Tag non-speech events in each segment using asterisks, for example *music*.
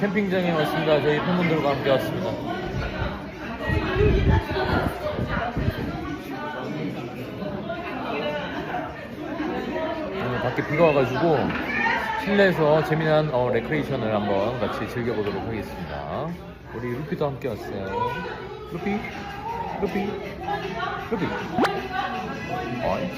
캠핑장에 왔습니다. 저희 팬분들과 함께 왔습니다. 오늘 밖에 비가 와가지고 실내에서 재미난 어, 레크레이션을 한번 같이 즐겨보도록 하겠습니다. 우리 루피도 함께 왔어요. 루피, 루피, 루피. 어이.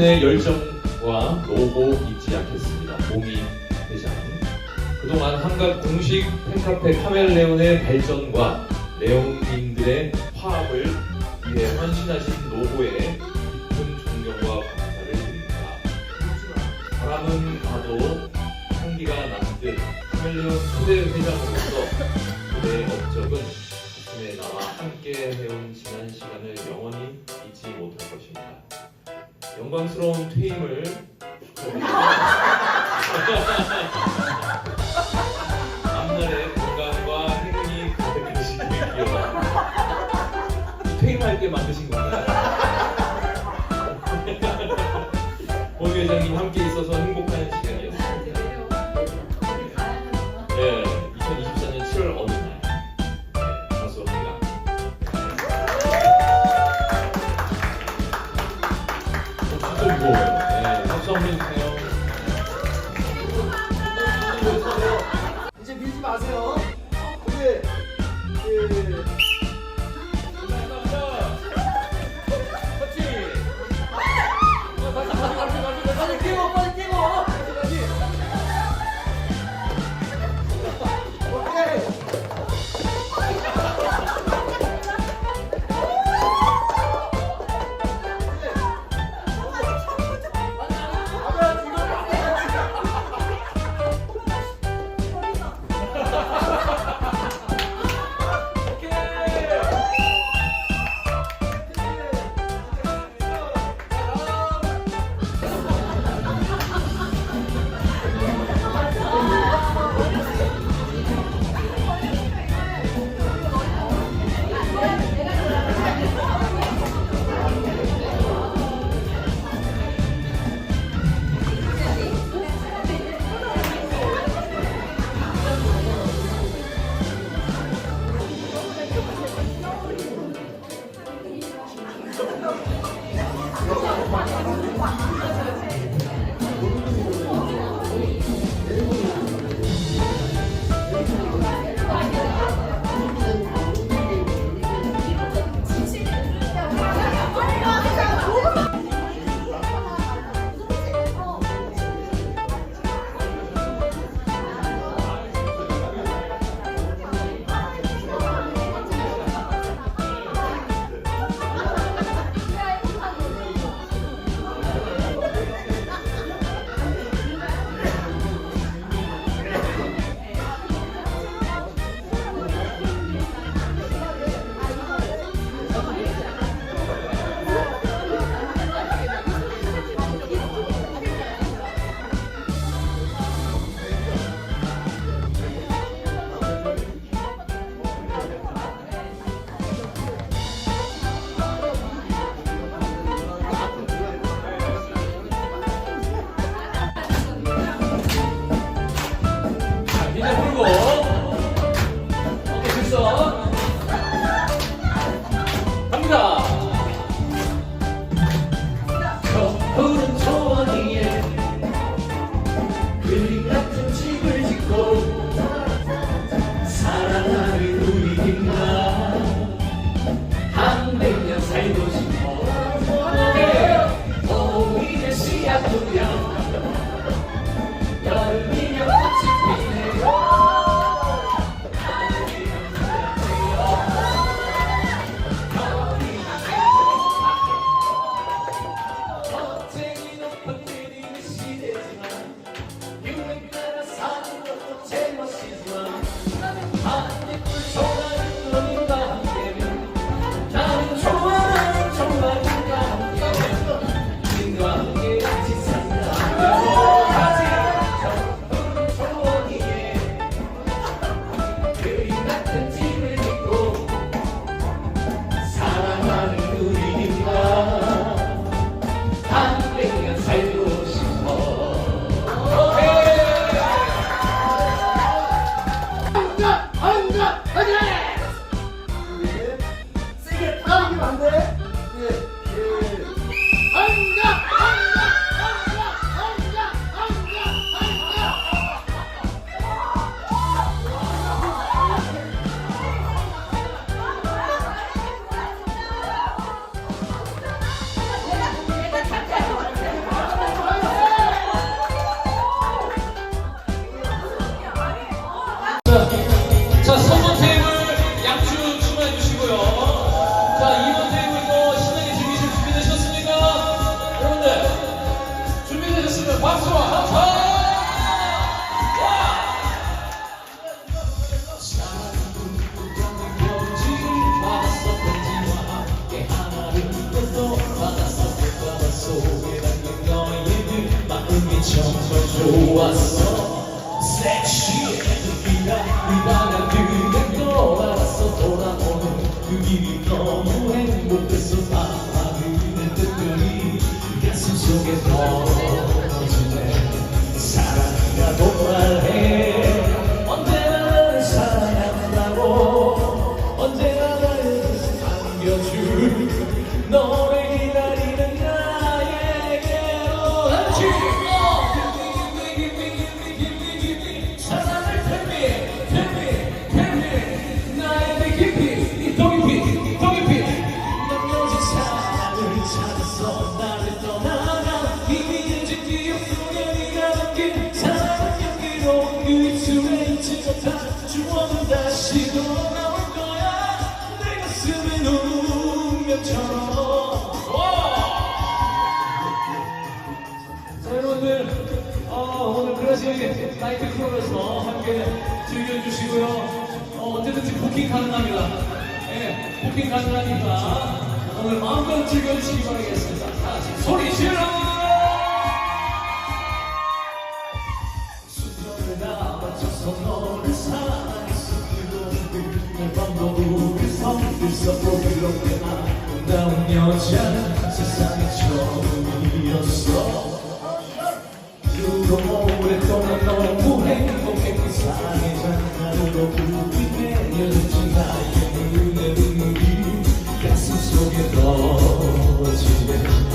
당신의 열정과 노고 잊지 않겠습니다. 봉이 회장. 그동안 한각 공식 팬카페 카멜레온의 발전과 레옹님들의 화합을 위해 헌신하신 노고에 깊은 존경과 감사를 드립니다. 바람은 가도 향기가 남듯 카멜레온 초대 회장으로서 그대의 업적은 가슴에 나와 함께 해온 지난 시간을 영원히 잊지 못할 것입니다. 영광스러운 퇴임을 축하드립니다. *laughs* *laughs* 박수 자, 서번 테이블 양주 출마해 주시고요. 자, 2번 테이블도 신나게 즐기실 준비되셨습니까? 여러분들, 준비되셨으면 박수와 함성! 속에 담긴 너의 늘 마음이 정말 좋았어 We got. 나이트 클럽에서 함께 즐겨주시고요. 어, 언제든지 부킹 가능합니다. 네, 부킹 가능하니까 오늘 마음껏 즐겨주시기 바라겠습니다. 다시 소리 질러! 순간에 나 맞춰서 너를 사랑했어 내 밤도 우울해서 있었고 그렇게 아름다운 여자 세상에 처음이었어 가슴 속에 넣어지네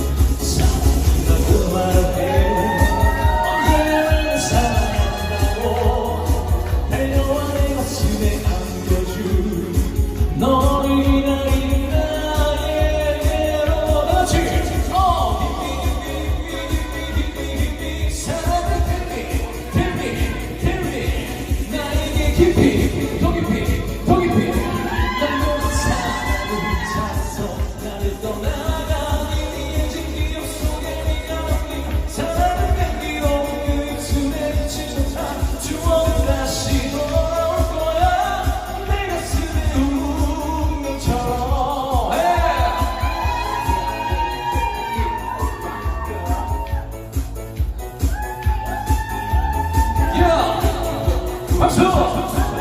박수!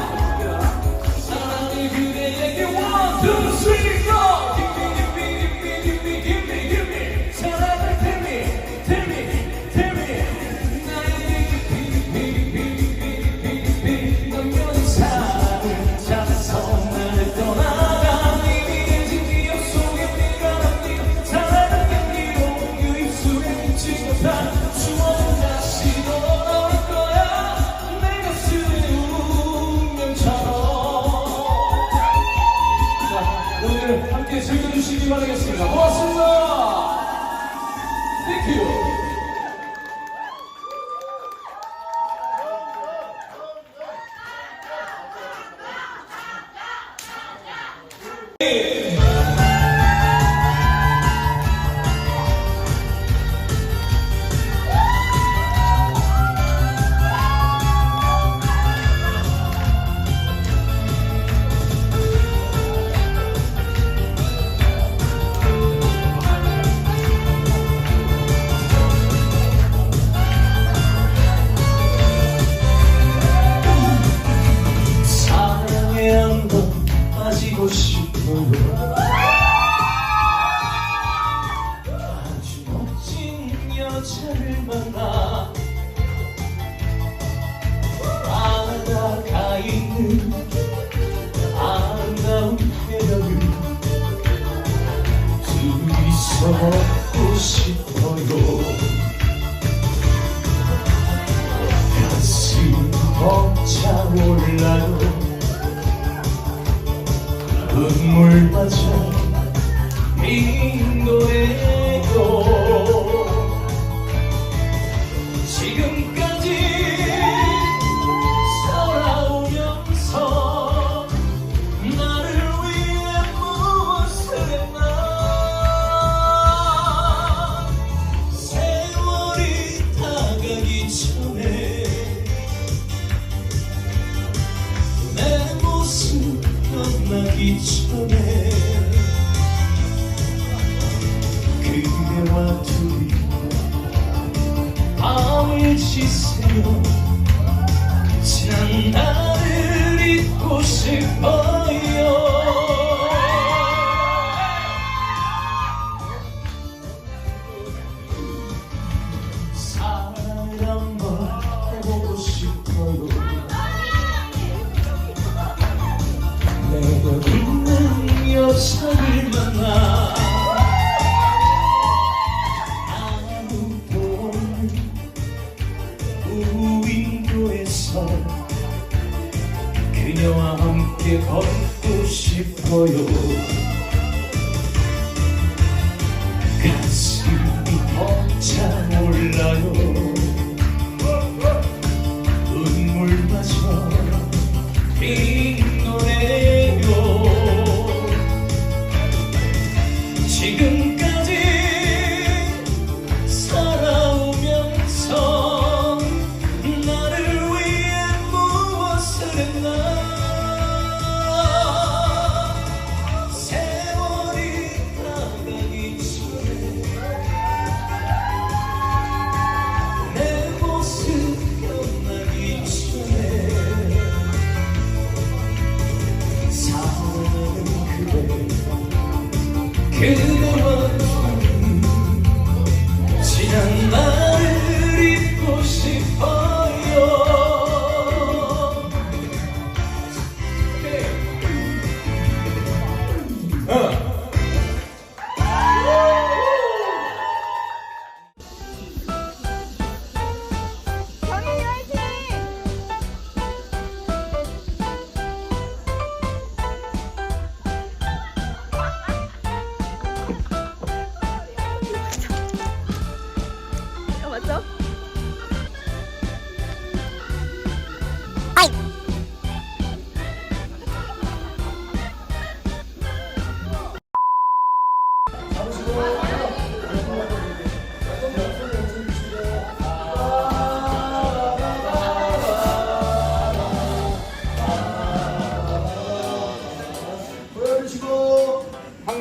오늘 함께 즐겨주시기 바라겠습니다. 고맙습니다. 땡큐. 눈물마저 빈 노래요 그대와 둘이 밤을 지새며 지난 나를 잊고 싶어 그녀와 함께 걷고 싶어요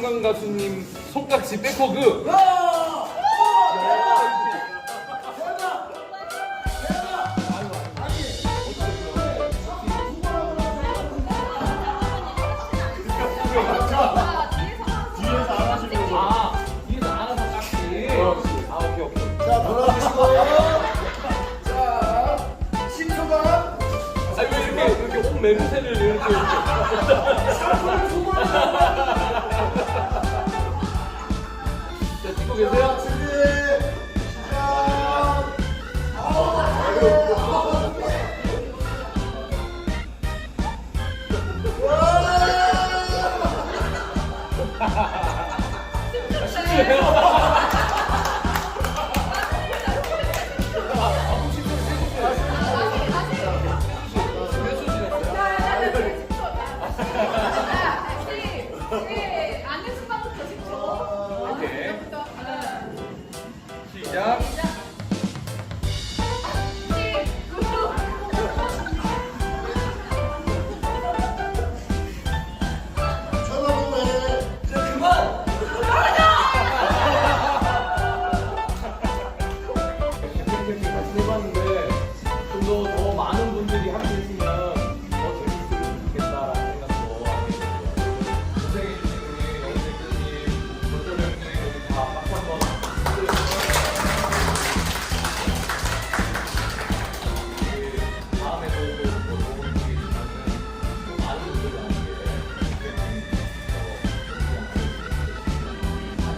한강 가수님 손깍지 백허그. 아, 뒤에서 알아서 깍지. 아, 오케이, 오케이. 자 돌아주시고 자 10초간 아, 왜 이렇게, 이렇게 옷 *laughs* 찍고 계세요? 시작 앉 *laughs*